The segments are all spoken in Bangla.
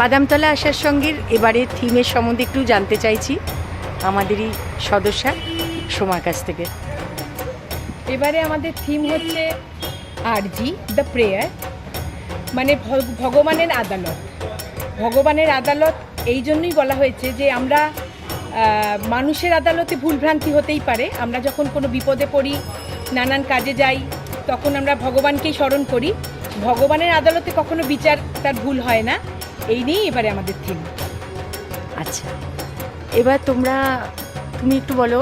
বাদামতলা আসার সঙ্গে এবারে থিমের সম্বন্ধে একটু জানতে চাইছি আমাদেরই সদস্যা সোমার কাছ থেকে। এবারে আমাদের থিম হচ্ছে আরজি দ্য প্রেয়ার মানে ভগবানের আদালত। ভগবানের আদালত, এই জন্যই বলা হয়েছে যে আমরা মানুষের আদালতে ভুলভ্রান্তি হতেই পারে। আমরা যখন কোনো বিপদে পড়ি, নানান কাজে যাই, তখন আমরা ভগবানকেই স্মরণ করি। ভগবানের আদালতে কখনো বিচার তার ভুল হয় না। এই নিয়েই এবারে আমাদের থিম আচ্ছা এবার তোমরা, তুমি একটু বলো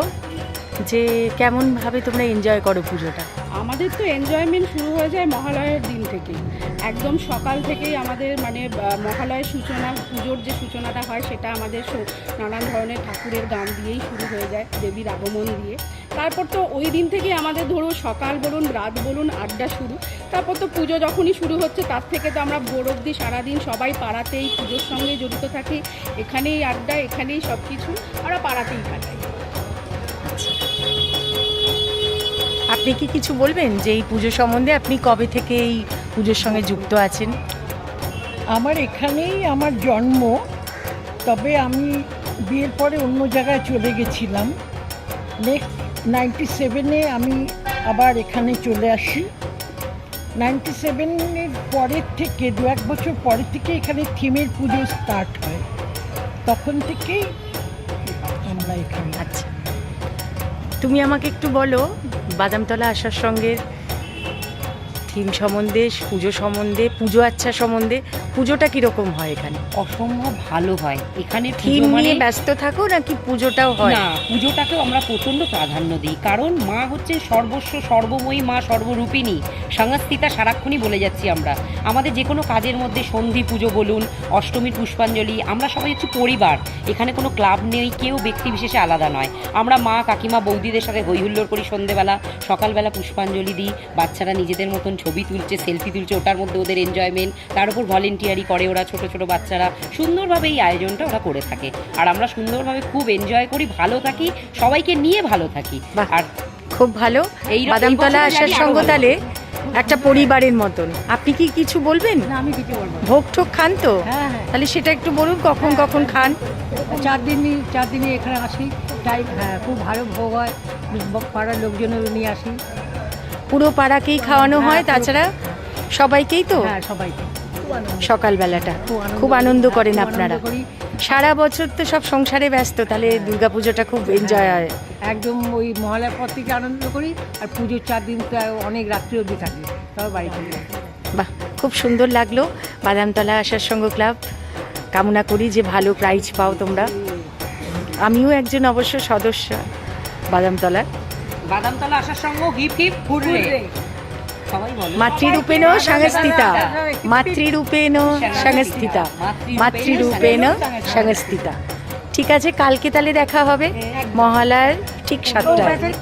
যে কেমনভাবে তোমরা এনজয় করো পুজোটা? আমাদের তো এনজয়মেন্ট শুরু হয়ে যায় মহালয়ের দিন থেকেই একদম সকাল থেকেই আমাদের মানে মহালয়ের সূচনা, পুজোর যে সূচনাটা হয় সেটা আমাদের নানান ধরনের ঠাকুরের গান দিয়েই শুরু হয়ে যায়, দেবীর আগমন দিয়ে। তারপর তো ওই দিন থেকেই আমাদের ধরো সকাল বলুন, রাত বলুন, আড্ডা শুরু। তারপর তো পুজো যখনই শুরু হচ্ছে, তার থেকে তো আমরা ভোর অবধি সারাদিন সবাই পাড়াতেই পুজোর সঙ্গে জড়িত থাকি। এখানেই আড্ডা, এখানেই সব কিছু আমরা পাড়াতেই কাটাই আপনি কি কিছু বলবেন যে এই পুজো সম্বন্ধে? আপনি কবে থেকে এই পুজোর সঙ্গে যুক্ত আছেন? আমার এখানেই আমার জন্ম। তবে আমি বিয়ের পরে অন্য জায়গায় চলে গেছিলাম। নেক্সট নাইনটি সেভেনে আমি আবার এখানে চলে আসি। নাইনটি সেভেনের পরের থেকে দু এক বছর পরের থেকে এখানে থিমের পুজো স্টার্ট হয়। তখন থেকেই আমরা এখানে আচ্ছা। তুমি আমাকে একটু বলো বাদামতলা আসার সঙ্গে থিম সম্বন্ধে পুজো সম্বন্ধে পুজো আচ্ছা সম্বন্ধে পুজোটা কীরকম হয় এখানে? অসম্ভব ভালো হয়। এখানে থিম মানে নিয়ে ব্যস্ত থাকো নাকি পুজোটাও হয়? না পুজোটাকেও আমরা প্রচণ্ড প্রাধান্য দিই। কারণ মা হচ্ছে সর্বস্ব সর্বময়ী মা সর্বরূপিণী। সংস্কৃতা সারাক্ষণই বলে যাচ্ছি আমরা। আমাদের যে কোনো কাজের মধ্যে সন্ধি পুজো বলুন অষ্টমীর পুষ্পাঞ্জলি আমরা সবাই হচ্ছে পরিবার। এখানে কোনো ক্লাব নেই কেউ ব্যক্তি বিশেষে আলাদা নয়। আমরা মা কাকিমা বৌদিদের সাথে হৈহুল্লোড় করি সন্ধেবেলা সকালবেলা পুষ্পাঞ্জলি দিই বাচ্চারা নিজেদের মতন ছবি তুলছে সেলফি তুলছে ওটার মধ্যে ওদের এনজয়মেন্ট তার উপর ভলেন্টিয়ারি করে ওরা ছোট ছোট বাচ্চারা। সুন্দরভাবে এই আয়োজনটা ওরা করে থাকে। আর আমরা সুন্দরভাবে খুব এনজয় করি ভালো থাকি সবাইকে নিয়ে ভালো থাকি। আর খুব ভালো। এই বাদামতলা আসার সঙ্গ একটা পরিবারের মতন। আপনি কি কিছু বলবেন? না আমি কিছু বলব ভোগ টোক খান তো? হ্যাঁ হ্যাঁ। তাহলে সেটা একটু বলুন কখন কখন খান? চার দিনই চার দিনই এখানে আসি। তাই হ্যাঁ খুব ভালো ভোগ হয়। পাড়ার লোকজনের নিয়ে আসি। পুরো পাড়াকেই খাওয়ানো হয় হ্যাঁ, তাছাড়া সবাইকেই তো? হ্যাঁ সবাইকে। সকালবেলাটা। খুব আনন্দ হ্যাঁ, করেন আপনারা। করি। সারা বছর তো সব সংসারে ব্যস্ত তাহলে দুর্গাপুজোটা খুব এনজয় হয়। একদম ওই মহালয়ার পর থেকে আনন্দ করি আর পুজোর চার দিন তো অনেক রাত্রি অবধি থাকি তারপর বাড়ি চলে যাই। বাহ খুব সুন্দর লাগল। বাদামতলা আসার সঙ্গ ক্লাব কামনা করি যে ভালো প্রাইজ পাও তোমরা। আমিও একজন অবশ্য সদস্য বাদামতলার। বাদামতলা আসার সঙ্গে হিপ হিপ ঘুরলে মাতৃরূপেণ সংস্থিতা। মাতৃরূপেণ সংস্থিতা। মাতৃরূপেণ সংস্থিতা। ঠিক আছে কালকে তাহলে দেখা হবে। মহালয়ার ঠিক সাতটায়।